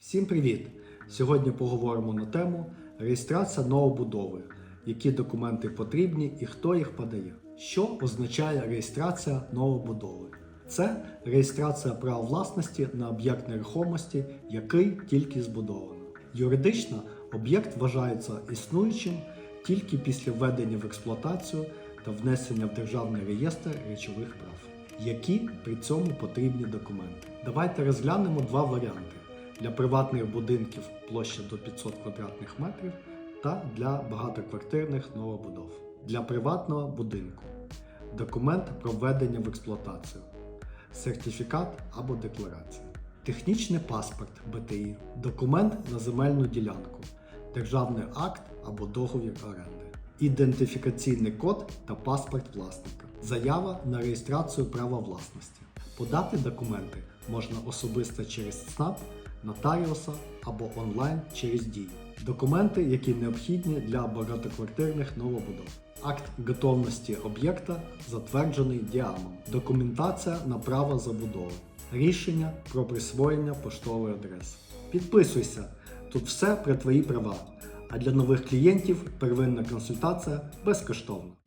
Всім привіт! Сьогодні поговоримо на тему реєстрація новобудови, які документи потрібні і хто їх подає. Що означає реєстрація новобудови? Це реєстрація права власності на об'єкт нерухомості, який тільки збудовано. Юридично об'єкт вважається існуючим тільки після введення в експлуатацію та внесення в державний реєстр речових прав. Які при цьому потрібні документи? Давайте розглянемо два варіанти для приватних будинків площа до 500 квадратних метрів та для багатоквартирних новобудов. Для приватного будинку. Документ про введення в експлуатацію, сертифікат або декларація, технічний паспорт БТІ, документ на земельну ділянку, державний акт або договір оренди, ідентифікаційний код та паспорт власника, заява на реєстрацію права власності. Подати документи можна особисто через ЦНАП, нотаріуса або онлайн через дію. Документи, які необхідні для багатоквартирних новобудов. Акт готовності об'єкта затверджений діамом. Документація на право забудови. Рішення про присвоєння поштової адреси. Підписуйся, тут все про твої права. А для нових клієнтів первинна консультація безкоштовна.